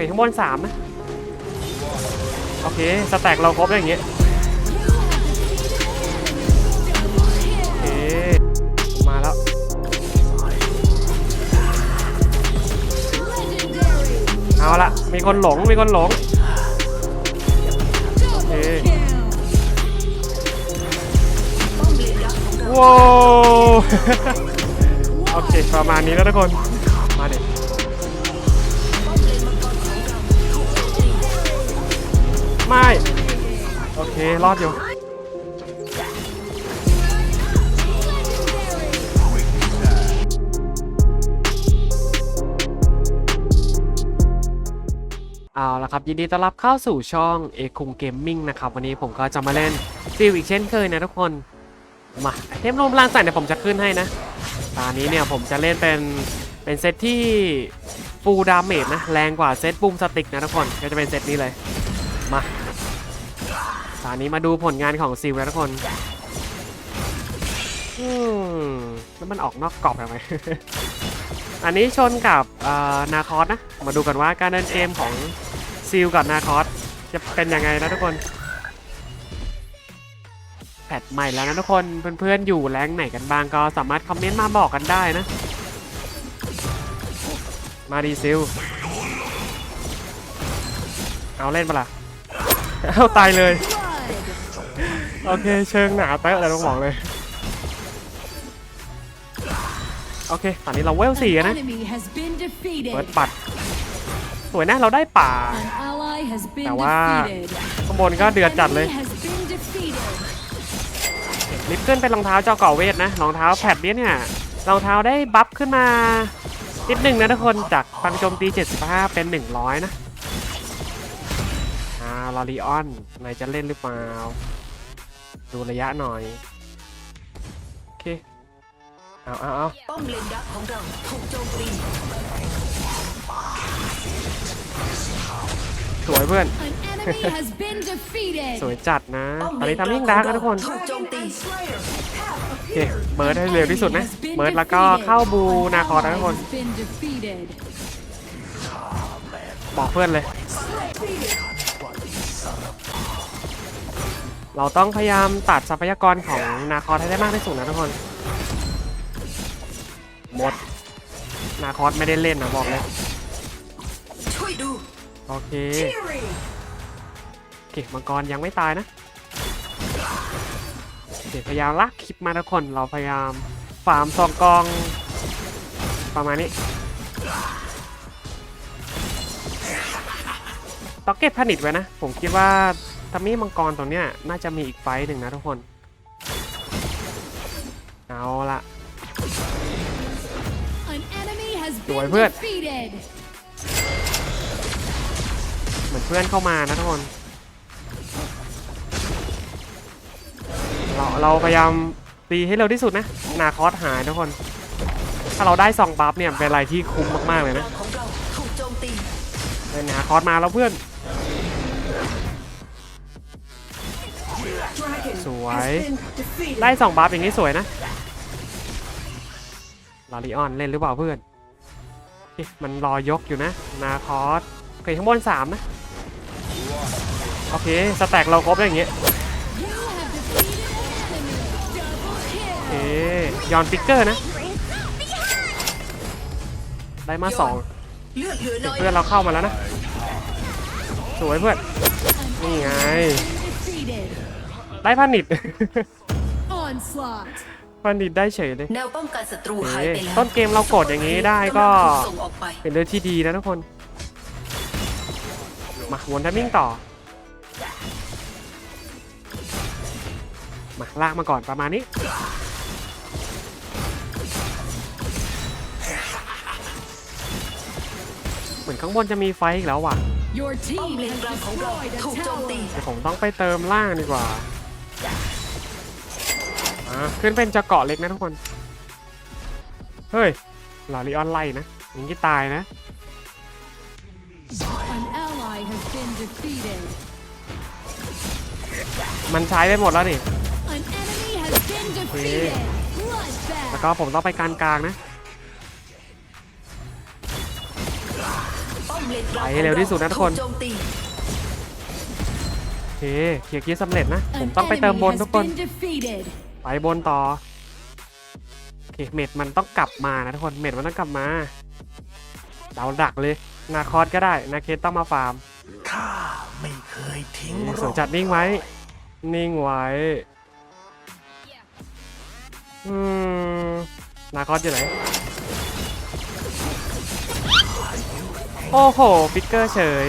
เคข้างบนสามนะโอเคสแต็กเราครบแล้วอย่างเงี้ยโอเคมาแล้วเอาละมีคนหลงมีคนหลงโอเคว้าวโอเคประมาณนี้แล้วทุกคนมาเด็ ไม่ โอเค รอดอยู่เอาละครับยินดีต้อนรับเข้าสู่ช่องเอคุงเกมมิ่งนะครับวันนี้ผมก็จะมาเล่นฟิลอีกเช่นเคยนะทุกคน มาเทมรวมพลังใส่เนี่ยผมจะขึ้นให้นะ ตอนนี้เนี่ยผมจะเล่นเป็นเป็นเซตที่ฟูลดาเมจนะ แรงกว่าเซตบูมสติกนะทุกคนก็จะเป็นเซตนี้เลย มา ตอนนี้มาดูผลงานของซิลนะทุกคนอืมแล้วมันออกนอกกรอบทำไม อันนี้ชนกับนาคอสนะ มาดูกันว่าการเดินเกมของซิลกับนาคอสจะเป็นยังไงนะทุกคน แพทใหม่แล้วนะทุกคน เพื่อนๆอยู่แรงไหนกันบ้างก็สามารถคอมเมนต์มาบอกกันได้นะ มาดีซิล เอาเล่นปะล่ะ เอาตายเลย โอเค เชิงหนาเตอะเลยต้องบอกเลย โอเค ตอนนี้เราเวลสี่นะ เปิดปัด สวยนะ เราได้ป่า แต่ว่าข้างบนก็เดือดจัดเลยลิฟต์ขึ้นเป็นรองเท้าเจ้าเก่าเวทนะ รองเท้าแพดเนี้ยเนี่ย รองเท้าได้บัฟขึ้นมานิดหนึ่งนะทุกคน จากพลังโจมตี 75 เป็น 100 นะ อ่า ลอรีออนนายจะเล่นหรือเปล่า ดูระยะหน่อย โอเค เอาเอาเอาป้อมเลนดักของเราถูกโจมตีสวยเพื่อนสวยจัดนะป้อมตอนเลนี้นทำยิ่งดักนะทุกคน ถูกโจมตี โอเคเบิร์ดให้เร็วที่สุดนะเบิร์ดแล้วก็เข้าบูนาคอร์นะทุกคนบอกเพื่อนเลย เราต้องพยายามตัดทรัพยากรของนาคอร์ให้ได้มากที่สุดนะทุกคน หมด นาคอร์ไม่ได้เล่นนะบอกเลยช่วยดูโอเคโอเคมังกรยังไม่ตายนะโอเคพยายามลากคลิปมาทุกคน เราพยายามฟาร์มซองกอง ประมาณนี้ต้องเก็บผนิตไว้นะ ผมคิดว่า ทัมมี่มังกรตรงเนี้ยน่าจะมีอีกไฟต์หนึ่งนะทุกคน เอาละสวยเพื่อน เหมือนเพื่อนเข้ามานะทุกคน เราเราพยายามตีให้เร็วที่สุดนะ นาคอสหายทุกคน ถ้าเราได้ซองบัฟเนี่ยเป็นอะไรที่คุ้มมากๆเลยนะของเราถูกโจมตีเล่นนาคอสมาแล้วเพื่อน สวย ได้สองบัฟอย่างนี้สวยนะ ลาริออนเล่นหรือเปล่าเพื่อนเอ๊ะมันรอยกอยู่นะ นาคอสโอเคข้างบนสามนะ โอเค สแต็กเราครบแล้วอย่างเงี้ยโอเคยอนปิกเกอร์นะ ได้มาสองเลือดเหลือน้อยเพื่อนเราเข้ามาแล้วนะ สวยเพื่อน นี่ไง ได้พานิดพานิดได้เฉยเลย แนวป้องกันศัตรูโอหายเคไปแล้วต้นเกมเรากดอย่างนี้ได้ก็กำลังถูส่งออกไปเป็นเรื่องที่ดีนะทุกคน มาวนทัมมิ่งต่อ มาลากมาก่อนประมาณนี้ เหมือนข้างบนจะมีไฟอีกแล้วว่ะป้อมเลนกลางของเราถูกโจมตีเดี๋ยวผมต้องไปเติมล่างดีกว่า อ่าขึ้นเป็นจะเกาะเล็กนะทุกคน เฮ้ยลาริออนไล่นะอย่างนี้ตายนะมันใช้ไปหมดแล้วนี่แล้วก็ผมต้องไปกลางกลางๆนะ ป้อมป้อมเลนกลางไปให้เร็วที่สุดนะทุกคน ถูโจมตีโอ เคเคลียร์คีย์สำเร็จนะ ผม An ต้องไปเติม enemy บน has ทุกคน been defeated. ไปบนต่อโอเคเม็ดมันต้องกลับมานะทุกคนเม็ดมันต้องกลับมาเดาดักเลย นาคอสก็ได้ นาเคสต้องมาฟาร์มข้าไม่เคยทิ้งนี่หรส่วอนกจัดนิ่งไว้ นิ่งไว้อืมนาคอสอยู่ไหน โอ้โหฟิกเกอร์เฉย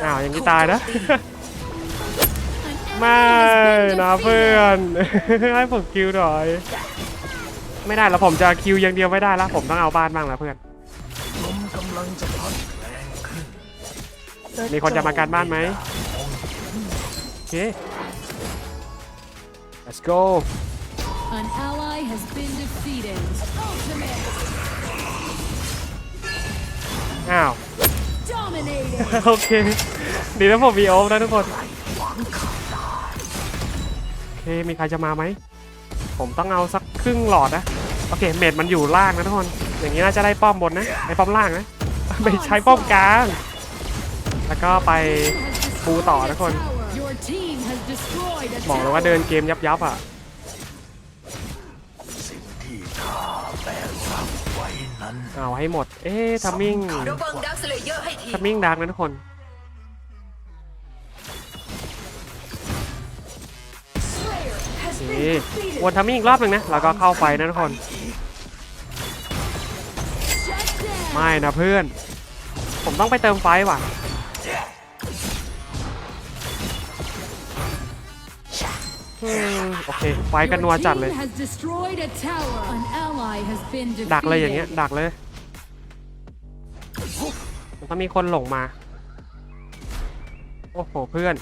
องเราอ้าวอย่างนี้ถูกตายนะโจมตี An ไม่ enemy has been นะเพื่อน defeated. ให้ผมคิวหน่อย ไม่ได้แล้วผมจะคิวอย่างเดียวไม่ได้แล้วผมต้องเอาบ้านบ้างแล้วเพื่อน ลมกำลังจะพัดแรงขึ้นแต่มีคนจะมาการบ้านไหมโอเค let's go An ally has been defeated. Ultimate อ้าว dominated. โอเค ดีแล้วผมมีโอฟนะทุกคน โอเค มีใครจะมาไหม ผมต้องเอาสักครึ่งหลอดนะ โอเค เมดมันอยู่ล่างนะทุกคน อย่างนี้น่าจะได้ป้อมบนนะไอ้ป้อมล่างนะ ไม่ใช้ป้อมกลาง แล้วก็ไป Has ปูต่อ destroyed ทุ a กคน tower. Your team has destroyed a บอกเลยว่าเดินเกมยับยับๆอะ เอาให้หมด เอ๊ะทัมมิ่งระวังดักสเลเยอร์ให้ทีทัมมิ่งดักนะทุกคน นี่วนทัมมิ่งอีกรอบหนึ่งนะ แล้วก็เข้าไฟนะทุกคน shut down. ไม่นะเพื่อน ผมต้องไปเติมไฟว่ะ โอเค ไฟกันนัว Your จัดเลย team has destroyed a tower. An ally has been ดักเลยอย่างเงี้ย defeated. ดักเลย มันต้องมีคนหลงมา โอ้โห เพื่อน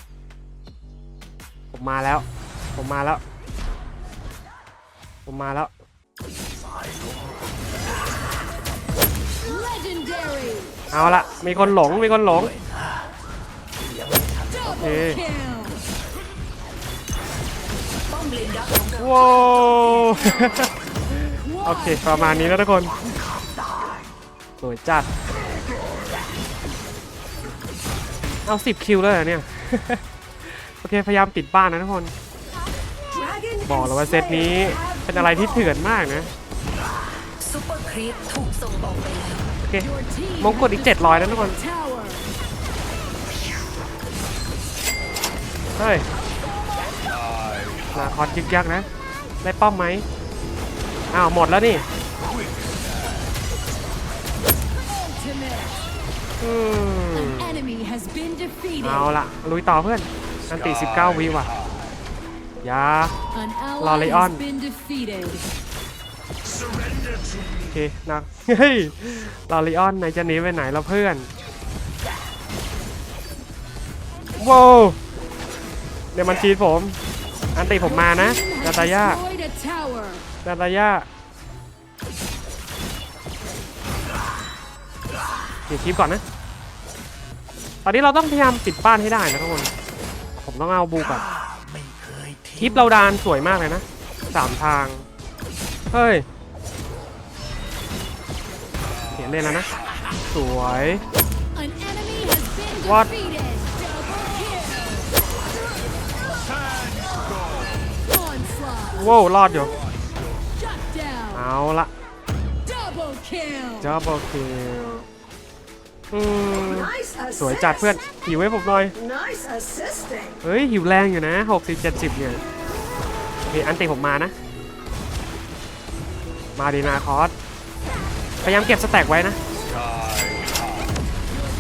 ผมมาแล้ว ผมมาแล้ว ผมมาแล้ว Legendary. เอาละมีคนหลง มีคนหลง Double Okay. kill. ป้อมเล ว้าว โอเค ประมาณนี้นะทุกคน สวยจัด เอาสิบคิวเลยเหรอเนี่ย โอเค พยายามปิดบ้านนะทุกคน บอกเลยว่าเซตนี้เป็นอะไรที่เถื่อนมากนะซูเปอร์ครีปถูกส่งออกไปแล้วโอเค มงกุฎอีก 700นะทุกคน เฮ้ย นาคอนยึกยักนะ ได้ป้อมไหมอ้าวหมดแล้วนี่ Ultimate. อืม An enemy has been defeated. เอาละลุยต่อเพื่อนอันติ19วิว่ะอยา An ally Lolion. has been defeated. โอเคนะเฮ้ยลอริออนไหนจะหนีไปไหนแล้วเพื่อนว้าวเดี๋ยวมันชีดผม อันติผมมานะดาตาย่าดาตาย่าเดี๋ยวคลิปก่อนนะ ตอนนี้เราต้องพยายามปิดบ้านให้ได้นะทุกคน ผมต้องเอาบูก่อนคลิปเราดานสวยมากเลยนะสามทาง เฮ้ยเขียนเล่นแล้วนะ สวย ว้าวรอดอยู่ Shut down. เอาละ Double kill. จับโอเคอืมสวยจัดเพื่อนหิวให้ผมหน่อย Nice assisting เฮ้ย หิวแรงอยู่นะ 60 70 เนี่ยโอเคอันติผมมานะ มาดีนาคอสพยายามเก็บสแต็กไว้นะ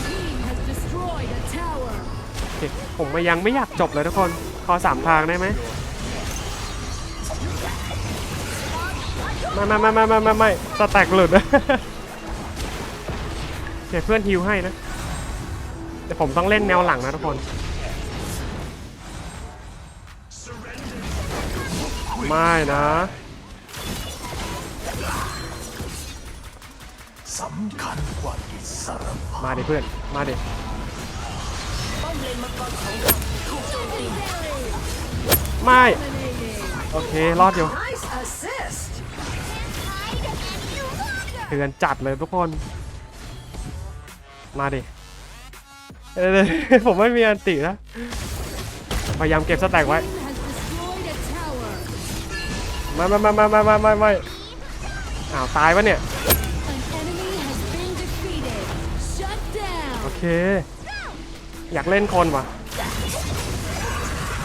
Team has destroyed a tower. โอเคผมยังไม่อยากจบเลยทุกคน ขอสามทางได้ไหม ไม่ไม่ไม่ไม่ไม่ไม่ไม่สแต็กหลุดนะเดี๋ยวเพื่อนฮิวให้นะแต่ผมต้องเล่นแนวหลังนะทุกคน ไม่นะสำคัญกว่าอิสรภาพมาดิเพื่อน มาดิป้อมเลนมังกไม่ โอเค รอดอยู่ Nice assist. เตือนจัดเลยทุกคน มาดิเอ้ยผมไม่มีอันตินะ พยายามเก็บสแต็กไว้ ไม่ไม่ไม่ไม่ไม่ไม่ไม่ไม่อ้าวตายวะเนี่ย โอเค อยากเล่นคนวะ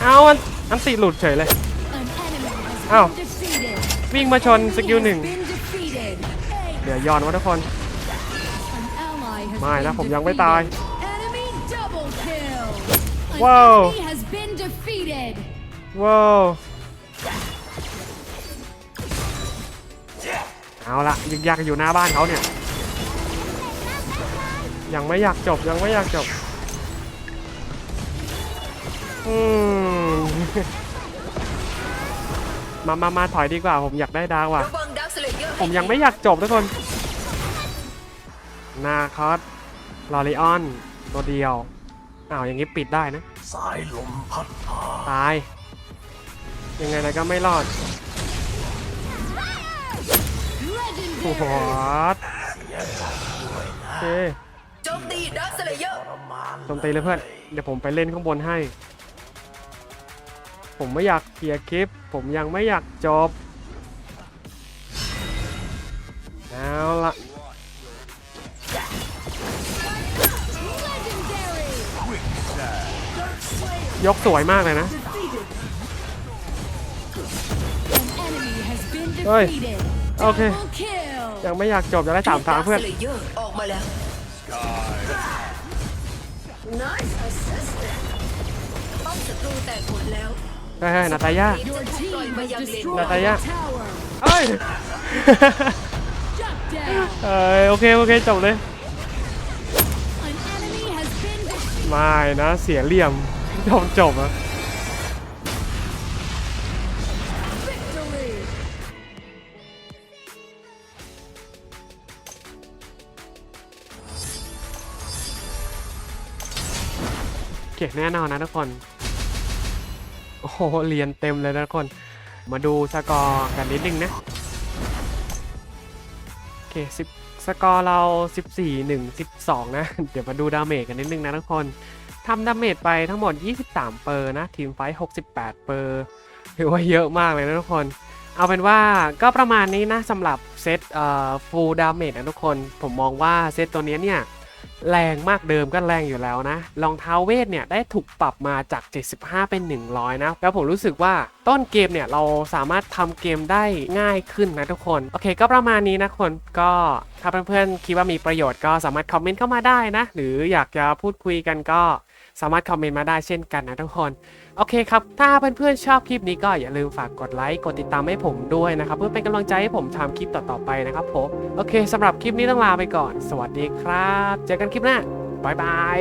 เอาอันอันติหลุดเฉยเลย An enemy has Ow. been defeated. วิ่งมาชนสกิลหนึ่ง เดี๋ยวยอนวะทุกคน ไม่นะ been ผมยังไม่ตาย defeated. Enemy double kill. An Whoa. enemy has been defeated. ว้าวเอาละยึกยักอยู่หน้าบ้านเขาเนี่ย ยังไม่อยากจบยังไม่อยากจบอืม มามามาถอยดีกว่าผมอยากได้ดาวว่ะ ระวัง ผมยังไม่อยากจบทุกคน นาคอสลอริออน ตัวเดียว อ้าว อย่างนี้ปิดได้นะ สายลมพัดพาตาย ยังไงนะก็ไม่รอดโอ้โหโอเคโจมตีดัสเลเยอร์ประมาณโจมตีเลยเพื่อน เดี๋ยวผมไปเล่นข้างบนให้ ผมไม่อยากเคลียร์คลิป ผมยังไม่อยากจบ เอาละ Legendary. ยกสวยมากเลยนะ An enemy has been Ôi. defeated. Ok. Double kill. ยังไม่อยากจบจะได้สามทางเพื่อนดักสเลเยอร์ออกมาแล้ว Nice assisting ป้อมศัตรูแตกหมดแล้วเฮ้ยเฮ้ยนาตาย่า Your team has destroyed Natalia. a tower. เอ้ย Shut down. เอ้ยโอเคโอเคจบเลย ไม่นะเสียเหลี่ยมจบจบอะเก่งแน่นอนนะทุกคน โอ้โหเรียนเต็มเลยนะทุกคน มาดูสกอร์กันนิดนึงนะ เคสิบสกอร์เรา 14 1 12 นะ เดี๋ยวมาดูดาเมจกันนิดนึงนะทุกคนทำดาเมจไปทั้งหมด 23 เปอร์นะ ทีมไฟ 68 เปอร์ถือว่าเยอะมากเลยนะทุกคน เอาเป็นว่าก็ประมาณนี้นะสำหรับเซตเอ่อฟูลดาเมจนะทุกคน ผมมองว่าเซตตัวเนี้ยเนี่ย แรงมากเดิมก็แรงอยู่แล้วนะรองเท้าเวทเนี่ยได้ถูกปรับมาจาก 75 เป็น 100 นะ แล้วผมรู้สึกว่าต้นเกมเนี่ยเราสามารถทำเกมได้ง่ายขึ้นนะทุกคน โอเคก็ประมาณนี้นะคนก็ถ้าเพื่อนๆคิดว่ามีประโยชน์ก็สามารถคอมเมนต์เข้ามาได้นะ หรืออยากจะพูดคุยกันก็สามารถคอมเมนต์มาได้เช่นกันนะทุกคน โอเคครับ ถ้าเพื่อนๆชอบคลิปนี้ก็อย่าลืมฝากกดไลค์ กดติดตามให้ผมด้วยนะครับ เพื่อเป็นกำลังใจให้ผมทำคลิปต่อๆไปนะครับผม โอเคสำหรับคลิปนี้ต้องลาไปก่อน สวัสดีครับ เจอกันคลิปหน้าบายบาย